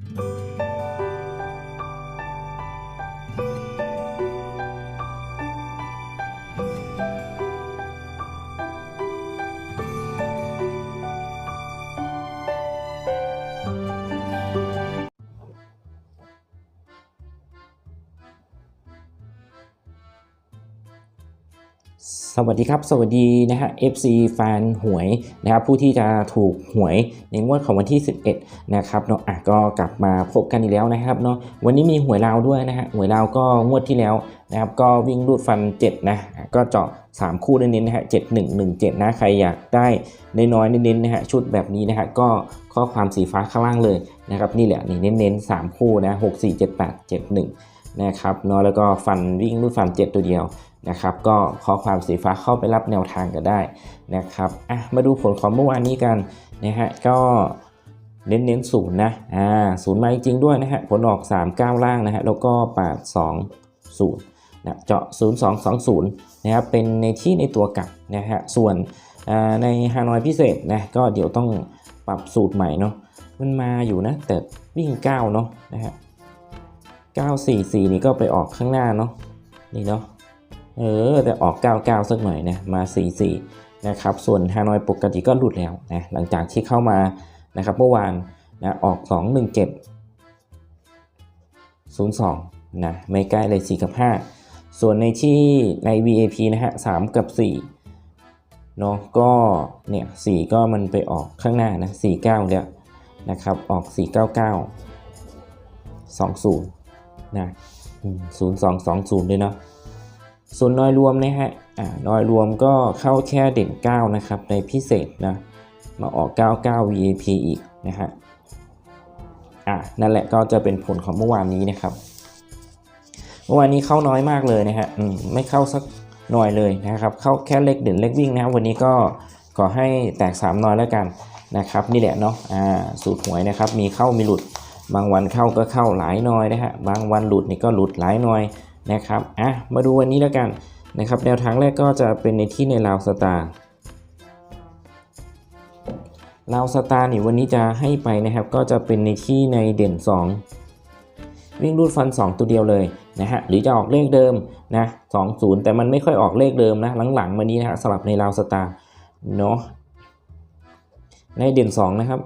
Thank you. สวัสดีครับ สวัสดีนะฮะ FC แฟนหวยนะครับผู้ที่จะถูกหวยในงวดของวันที่ 11 นะครับเนาะอะก็กลับมาพบกันอีกแล้วนะครับเนาะวันนี้มีหวยลาวด้วยนะฮะหวยลาวก็งวดที่แล้วนะครับก็วิ่งรูดฟัน 7 นะอะก็เจาะ 3 คู่เน้นๆนะฮะ7 1 1 7 นะ ใครอยากได้น้อยๆเน้นๆนะฮะชุดแบบนี้นะฮะก็ข้อความสีฟ้าข้างล่างเลยนะครับนี่แหละนี่เน้นๆ3 คู่นะ 6 4 7 8 7 1นะครับเนาะแล้วก็ฟันวิ่งรูดฟัน 7 ตัวเดียว นะครับก็ข้อความสีฟ้าเข้าไปรับแนวทางกันได้นะครับอะมาดูผลของเมื่อวานนี้กันนะฮะก็เน้นเน้นศูนย์นะอ่าศูนย์มาจริงด้วยนะฮะผลออก 3 9 ล่างนะฮะแล้วก็ 8 2 0นะเจาะ 0 2 2 0นะครับเป็นในที่ในตัวกลับนะฮะส่วนในฮานอยพิเศษนะก็เดี๋ยวต้องปรับสูตรใหม่เนาะมันมาอยู่นะแต่วิ่ง 9 เนาะนะฮะ944 นี่ก็ไปออกข้างหน้าเนาะนี่เนาะ เออแต่ออก 99 สักหน่อยนะมา 44 นะครับส่วนฮานอยปกติก็หลุดแล้วนะหลังจากที่เข้ามานะครับเมื่อวานนะออก 217 02 นะไม่ใกล้เลย 4 กับ 5 ส่วนในที่ใน VAP นะฮะ 3 กับ 4 เนาะก็เนี่ย4ก็มันไปออกข้างหน้านะ 49เนี่ยนะครับออก 499 20 นะศูนย์สองสองศูนย์เลยเนาะ ส่วนน้อยรวมนะฮะอ่าน้อยรวมก็เข้าแค่เด่น 9 นะครับ ในพิเศษนะ มาออก 99 VAP อีกนะฮะอ่านั่นแหละก็จะเป็นผลของเมื่อวานนี้นะครับ เมื่อวานนี้เข้าน้อยมากเลยนะฮะอืมไม่เข้าสักหน่อยเลยนะครับ เข้าแค่เล็กเด่นเล็กวิ่งนะครับวันนี้ก็ขอให้แตก3น้อยแล้วกันนะครับ นี่แหละเนาะอ่าสูตรหวยนะครับ มีเข้ามีหลุด บางวันเข้าก็เข้าหลายน่อยนะฮะบางวันหลุดนี่ก็หลุดหลายน่อย นะครับอะมาดูวันนี้แล้วกันนะครับแนวทางแรกก็จะเป็นในที่ในลาวสตาร์ลาวสตาร์นี่วันนี้จะให้ไปนะครับก็จะเป็นในที่ในเด่น 2 วิ่งรูดฟัน 2 ตัวเดียวเลยนะฮะหรือจะออกเลขเดิมนะ20 แต่มันไม่ค่อยออกเลขเดิมนะหลังๆมานี้นะฮะสลับในลาวสตาร์เนาะในเด่น 2 นะครับ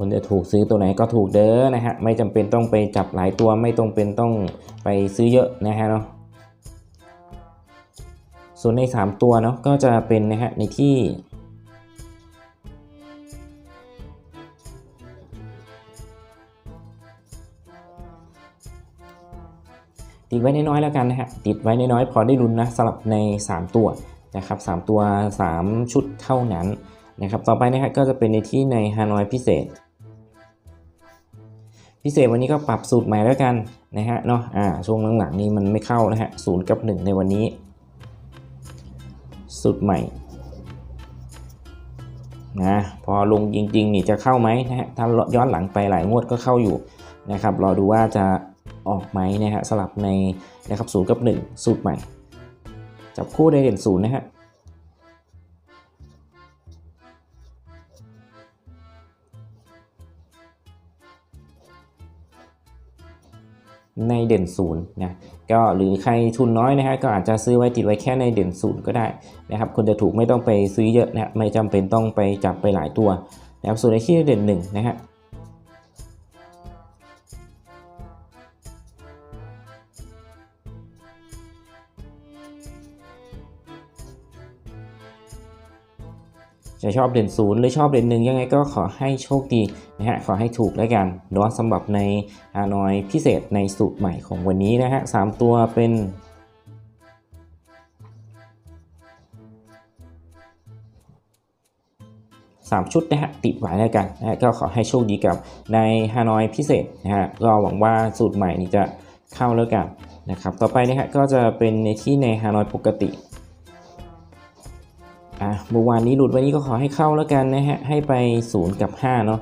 คนจะถูกซื้อตัวไหนก็ถูกเด้อนะฮะไม่จำเป็นต้องไปจับหลายตัวไม่ต้องเป็นต้องไปซื้อเยอะนะฮะเนาะส่วนใน 3 ตัวเนาะก็จะเป็นนะฮะในที่ ติดไว้น้อยๆแล้วกันนะฮะติดไว้น้อยๆพอได้ลุ้นนะสำหรับใน 3 ตัวนะครับ3ตัว 3 ชุดเท่านั้นนะครับต่อไปนะฮะก็จะเป็นในที่ในฮานอยพิเศษ พิเศษวันนี้ก็ปรับสูตรใหม่แล้วกันนะฮะเนาะอ่าช่วงหลังๆนี้มันไม่เข้านะฮะศูนย์กับ1ในวันนี้ สูตรใหม่นะพอลงจริงๆนี่จะเข้าไหมนะฮะถ้าย้อนหลังไปหลายงวดก็เข้าอยู่นะครับรอดูว่าจะออกไหมนะฮะสลับในนะครับศูนย์กับ 1 สูตรใหม่ จับคู่ในเด่นศูนย์นะฮะ ในเด่นศูนย์นะก็หรือใครทุนน้อยนะฮะก็อาจจะซื้อไว้ติดไว้แค่ในเด่นศูนย์ก็ได้นะครับคนจะถูกไม่ต้องไปซื้อเยอะนะไม่จำเป็นต้องไปจับไปหลายตัวนะครับส่วนในที่เด่นหนึ่งนะฮะ จะชอบเด่นศูนย์หรือชอบเด่นหนึ่งยังไงก็ขอให้โชคดีนะฮะขอให้ถูกแล้วกันเนาะสำหรับในฮานอยพิเศษในสูตรใหม่ของวันนี้นะฮะสามตัวเป็นสามชุดนะฮะติดไว้แล้วกันนะฮะก็ขอให้โชคดีกับในฮานอยพิเศษนะฮะก็หวังว่าสูตรใหม่นี้จะเข้าแล้วกันนะครับต่อไปนะฮะก็จะเป็นในที่ในฮานอยปกติ อะเมื่อวานนี้หลุดวันนี้ก็ขอให้เข้าแล้วกันนะฮะให้ไป 0 กับ 5 เนาะ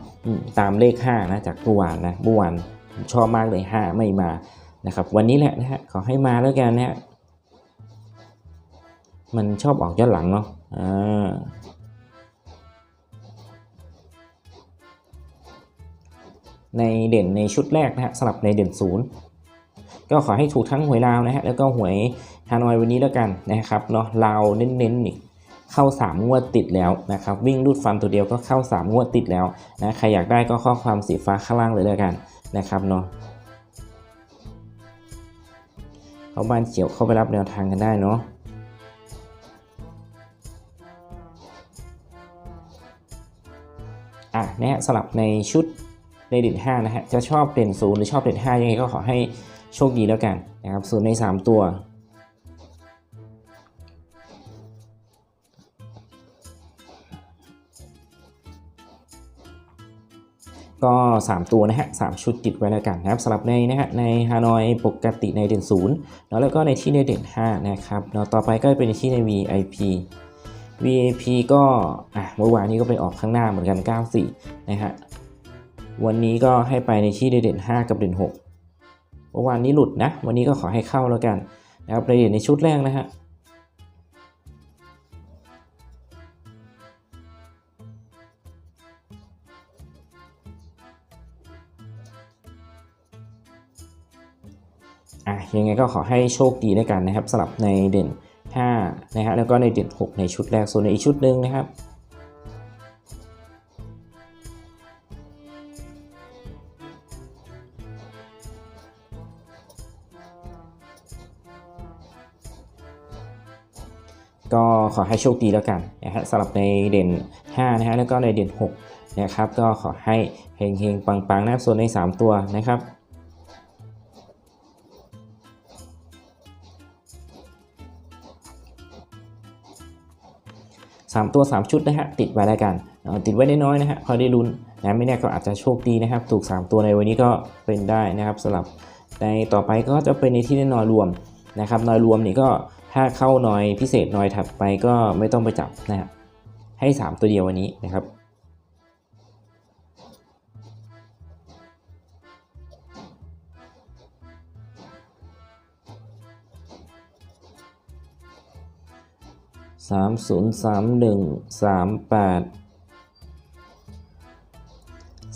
ตามเลข 5 นะจากเมื่อวานนะเมื่อวานชอบมากเลย 5 ไม่มานะครับวันนี้แหละนะฮะขอให้มาแล้วกันนะฮะมันชอบออกย้อนหลังเนาะอ่าในเด่นในชุดแรกนะฮะสลับในเด่นศูนย์ก็ขอให้ถูกทั้งหวยลาวนะฮะแล้วก็หวยฮานอยวันนี้แล้วกันนะครับเนาะลาวเน้นๆนี่ เข้า 3 งวดติดแล้วนะครับ วิ่งรูดฟันตัวเดียวก็เข้า 3 งวดติดแล้วนะใครอยากได้ก็ข้อความสีฟ้าข้างล่างเลยแล้วกันนะครับเนาะเขาบ้านเขียวเข้าไปรับแนวทางกันได้เนาะอะนะฮะสลับในชุดในเด่น5นะฮะจะชอบเด่นศูนย์หรือชอบเด่น5ยังไงก็ขอให้โชคดีแล้วกันนะครับศูนย์ใน 3 ตัว ก็ 3 ตัวนะฮะสามชุดติดไว้แล้วกันนะครับสลับในนะฮะในฮานอยปกติในเด่นศูนย์แล้วแล้วก็ในที่ในเด่น5นะครับแล้วต่อไปก็เป็นที่ใน VIP VIP ก็อะเมื่อวานนี้ก็ไปออกข้างหน้าเหมือนกัน 94 นะฮะวันนี้ก็ให้ไปในที่ในเด่น 5 กับเด่น 6 เมื่อวานนี้หลุดนะ วันนี้ก็ขอให้เข้าแล้วกันนะครับประเด็นในชุดแรกนะฮะ ยังไงก็ขอให้โชคดีด้วยกันนะครับสลับในเด่น 5 นะฮะแล้วก็ในเด่น 6 ในชุดแรกส่วนในอีกชุดหนึ่งนะครับก็ขอให้โชคดีแล้วกันนะฮะสำหรับในเด่น5นะฮะแล้วก็ในเด่น6นะครับก็ขอให้เฮงๆปังๆนะครับส่วนใน 3 ตัวนะครับ 3 ตัว 3 ชุดนะฮะติดไว้แล้วกัน ติดไว้ได้น้อยนะฮะพอได้ลุ้นนะไม่แน่ก็อาจจะโชคดีนะครับ ถูก 3 ตัวในวันนี้ก็เป็นได้นะครับสำหรับในต่อไปก็จะเป็นในที่แน่นอนรวมนะครับนอยรวมนี่ก็ถ้าเข้านอยพิเศษนอยถัดไปก็ไม่ต้องไปจับนะฮะให้ 3 ตัวเดียววันนี้นะครับ สามศูนย์สามหนึ่งสามแปด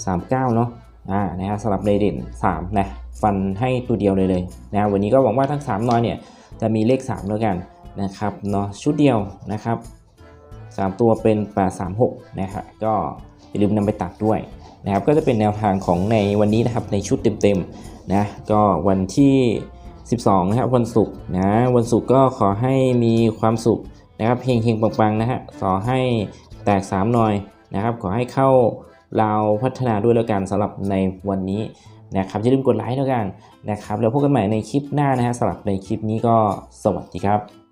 สามเก้าเนาะอ่านะฮะสำหรับในเด่นสามนะฟันให้ตัวเดียวเลยเลยนะวันนี้ก็หวังว่าทั้งสามน้อยเนี่ยจะมีเลขสามแล้วกันนะครับเนาะชุดเดียวนะครับสามตัวเป็นแปดสามหกนะครับก็อย่าลืมนำไปตัดด้วยนะครับก็จะเป็นแนวทางของในวันนี้นะครับในชุดเต็มๆนะก็วันที่ 12นะครับวันศุกร์นะวันศุกร์ก็ขอให้มีความสุข นะครับเฮงเฮงปังๆนะฮะขอให้แตก3หน่อยนะครับ ขอให้เข้าเราพัฒนาด้วยแล้วกันสำหรับในวันนี้นะครับอย่าลืมกดไลค์แล้วกันนะครับแล้วพบกันใหม่ในคลิปหน้านะฮะสำหรับในคลิปนี้ก็สวัสดีครับ